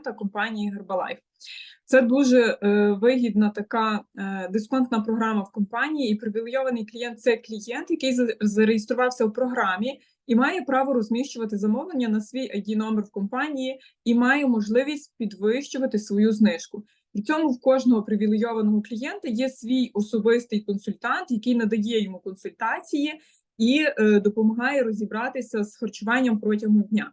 клієнта компанії Herbalife. Це дуже е, вигідна така е, дисконтна програма в компанії, і привілейований клієнт це клієнт, який зареєструвався в програмі і має право розміщувати замовлення на свій ID номер в компанії і має можливість підвищувати свою знижку. При цьому в кожного привілейованого клієнта є свій особистий консультант, який надає йому консультації і е, допомагає розібратися з харчуванням протягом дня.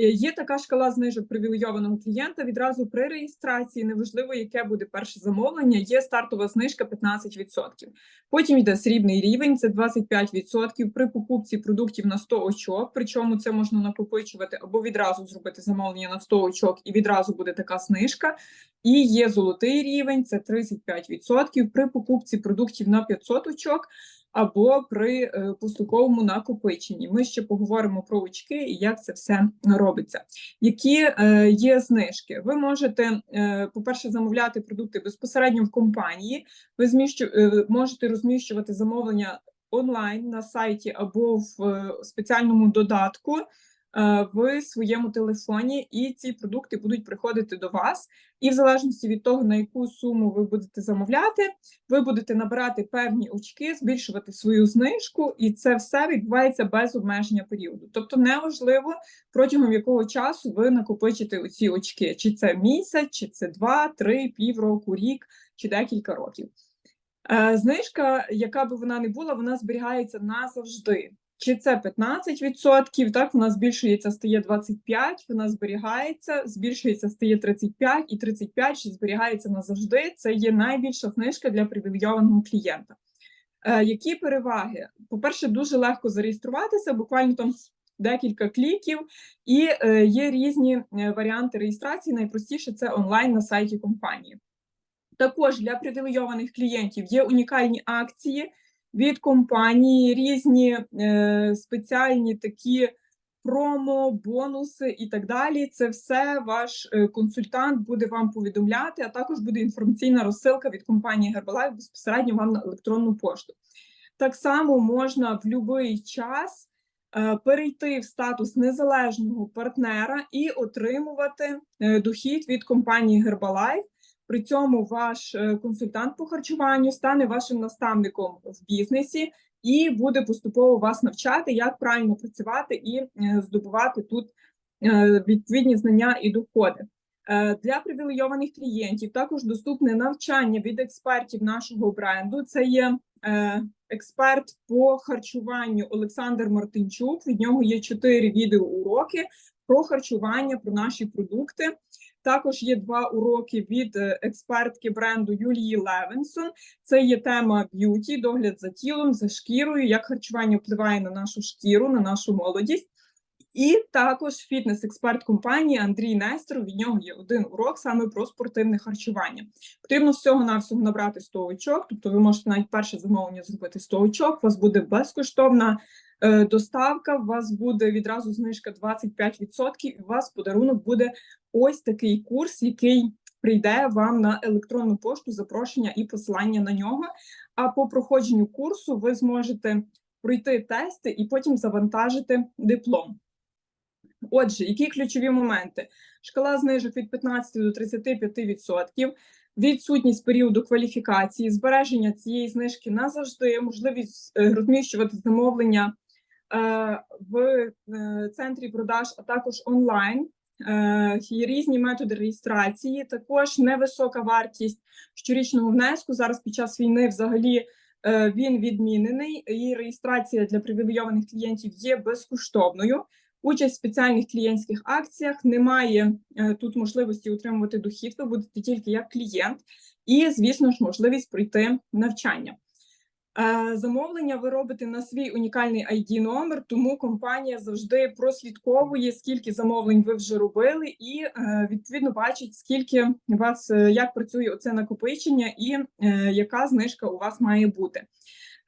Е, Є така шкала знижок привілейованого клієнта. Відразу при реєстрації, неважливо, яке буде перше замовлення, є стартова знижка 15%. Потім йде срібний рівень, це 25% при покупці продуктів на 100 очок. Причому це можна накопичувати або відразу зробити замовлення на 100 очок, і відразу буде така знижка. І є золотий рівень, це 35% при покупці продуктів на 500 очок або при е, поступовому накопиченні. Ми ще поговоримо про очки і як це все робиться. Які е, є знижки? Ви можете, е, по-перше, замовляти продукти безпосередньо в компанії. Ви зміщу, можете розміщувати замовлення онлайн на сайті або в спеціальному додатку. Е, В своєму телефоні, і ці продукти будуть приходити до вас. І в залежності від того, на яку суму ви будете замовляти, ви будете набирати певні очки, збільшувати свою знижку, і це все відбувається без обмеження періоду. Тобто, неважливо протягом якого часу ви накопичите оці очки, чи це місяць, чи це два, три, півроку, рік, чи декілька років. Е, Знижка, яка би вона не була, вона зберігається назавжди. Чи це 15%, так, вона збільшується, стає 25, вона зберігається, збільшується, стає 35, і 35 ще зберігається назавжди. Це є найбільша знижка для привілейованого клієнта. Е, які переваги? По-перше, дуже легко зареєструватися, буквально там декілька кліків, і е, є різні е, варіанти реєстрації. Найпростіше це онлайн на сайті компанії. Також для привілейованих клієнтів є унікальні акції від компанії, різні е, спеціальні такі промо, бонуси і так далі. Це все ваш е, консультант буде вам повідомляти, а також буде інформаційна розсилка від компанії Herbalife безпосередньо вам на електронну пошту. Так само можна в будь-який час е, перейти в статус незалежного партнера і отримувати дохід від компанії Herbalife. При цьому ваш е, консультант по харчуванню стане вашим наставником в бізнесі і буде поступово вас навчати, як правильно працювати і е, здобувати тут е, відповідні знання і доходи. Для привілейованих клієнтів також доступне навчання від експертів нашого бренду. Це є експерт по харчуванню Олександр Мартинчук. Від нього є чотири відеоуроки про харчування, про наші продукти. Також є два уроки від е, експертки бренду Юлії Левенсон. Це є тема б'юті, догляд за тілом, за шкірою, як харчування впливає на нашу шкіру, на нашу молодість. І також фітнес-експерт компанії Андрій Нестеров. Від нього є один урок саме про спортивне харчування. Потрібно всього навсього набрати 100 очок, тобто ви можете навіть перше замовлення зробити 100 очок. У вас буде безкоштовна е, доставка, у вас буде відразу знижка 25%, і у вас подарунок буде ось такий курс, який прийде вам на електронну пошту запрошення і посилання на нього. А по проходженню курсу ви зможете пройти тести і потім завантажити диплом. Отже, які ключові моменти? Шкала знижок від 15 до 35%, відсутність періоду кваліфікації, збереження цієї знижки назавжди, можливість е, розміщувати замовлення е, в е, центрі продаж, а також онлайн. Е, різні методи реєстрації, також невисока вартість щорічного внеску. Зараз під час війни взагалі е, він відмінений, і реєстрація для привілейованих клієнтів є безкоштовною. Участь в спеціальних клієнтських акціях немає е, тут можливості отримувати дохід. Ви будете тільки як клієнт, і, звісно ж, можливість пройти навчання. Е, Замовлення ви робите на свій унікальний ID номер, тому компанія завжди прослідковує, скільки замовлень ви вже робили, і е, відповідно бачить, скільки у вас е, як працює оце накопичення, і яка знижка у вас має бути.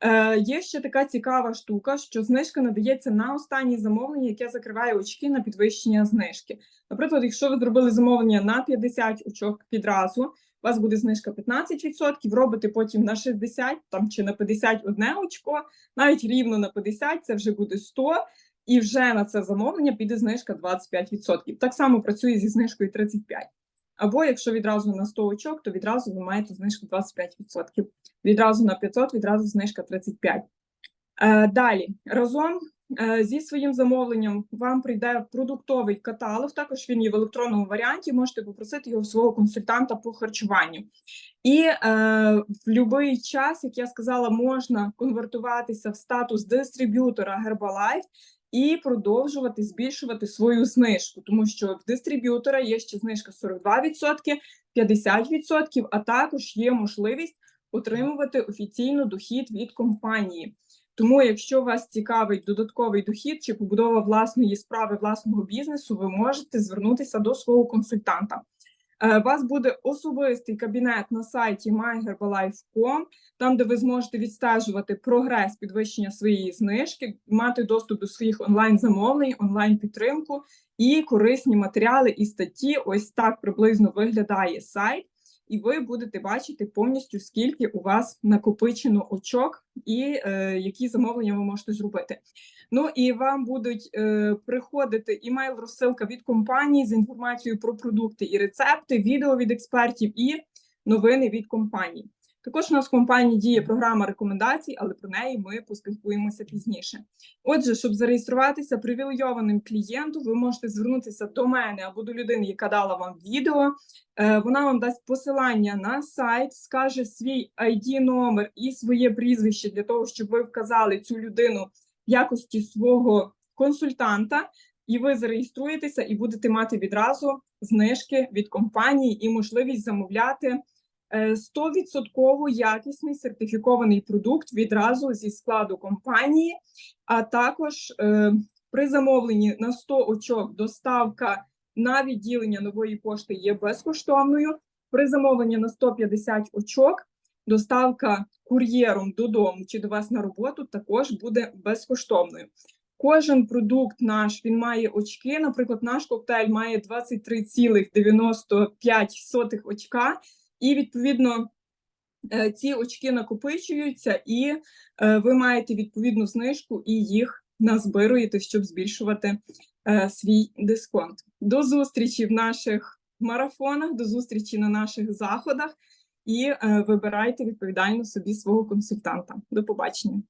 Е, Є ще така цікава штука, що знижка надається на останнє замовлення, яке закриває очки на підвищення знижки. Наприклад, якщо ви зробили замовлення на 50 очок підразу, у вас буде знижка 15%, робите потім на 60 там, чи на 51 очко, навіть рівно на 50, це вже буде 100, і вже на це замовлення піде знижка 25%. Так само працює зі знижкою 35%. Або якщо відразу на 100 очок, то відразу ви маєте знижку 25%. Відразу на 500, відразу знижка 35%. Е, Далі разом е, зі своїм замовленням вам прийде продуктовий каталог. Також він є в електронному варіанті. Можете попросити його свого консультанта по харчуванню. І е, в будь-який час, як я сказала, можна конвертуватися в статус дистриб'ютора Herbalife і продовжувати збільшувати свою знижку, тому що в дистриб'ютора є ще знижка 42%, 50%, а також є можливість отримувати офіційно дохід від компанії. Тому, якщо вас цікавить додатковий дохід чи побудова власної справи власного бізнесу, ви можете звернутися до свого консультанта. Е, У вас буде особистий кабінет на сайті myherbalife.com, там, де ви зможете відстежувати прогрес підвищення своєї знижки, мати доступ до своїх онлайн-замовлень, онлайн-підтримку і корисні матеріали і статті. Ось так приблизно виглядає сайт і ви будете бачити повністю, скільки у вас накопичено очок і е, які замовлення ви можете зробити. Ну і вам будуть е, приходити імейл-розсилка від компанії з інформацією про продукти і рецепти, відео від експертів і новини від компанії. Також у нас в компанії діє програма рекомендацій, але про неї ми поспілкуємося пізніше. Отже, щоб зареєструватися привілейованим клієнтом, ви можете звернутися до мене або до людини, яка дала вам відео. Е, Вона вам дасть посилання на сайт, скаже свій ID номер і своє прізвище для того, щоб ви вказали цю людину в якості свого консультанта, і ви зареєструєтеся і будете мати відразу знижки від компанії і можливість замовляти. Е, 100% якісний сертифікований продукт відразу зі складу компанії, а також е, при замовленні на 100 очок доставка на відділення нової пошти є безкоштовною. При замовленні на 150 очок доставка кур'єром додому чи до вас на роботу також буде безкоштовною. Кожен продукт наш він має очки. Наприклад, наш коктейль має 23,95 очка, і відповідно е, ці очки накопичуються, і е, ви маєте відповідну знижку і їх назбируєте, щоб збільшувати е, свій дисконт. До зустрічі в наших марафонах, до зустрічі на наших заходах і е, вибирайте відповідально собі свого консультанта. До побачення.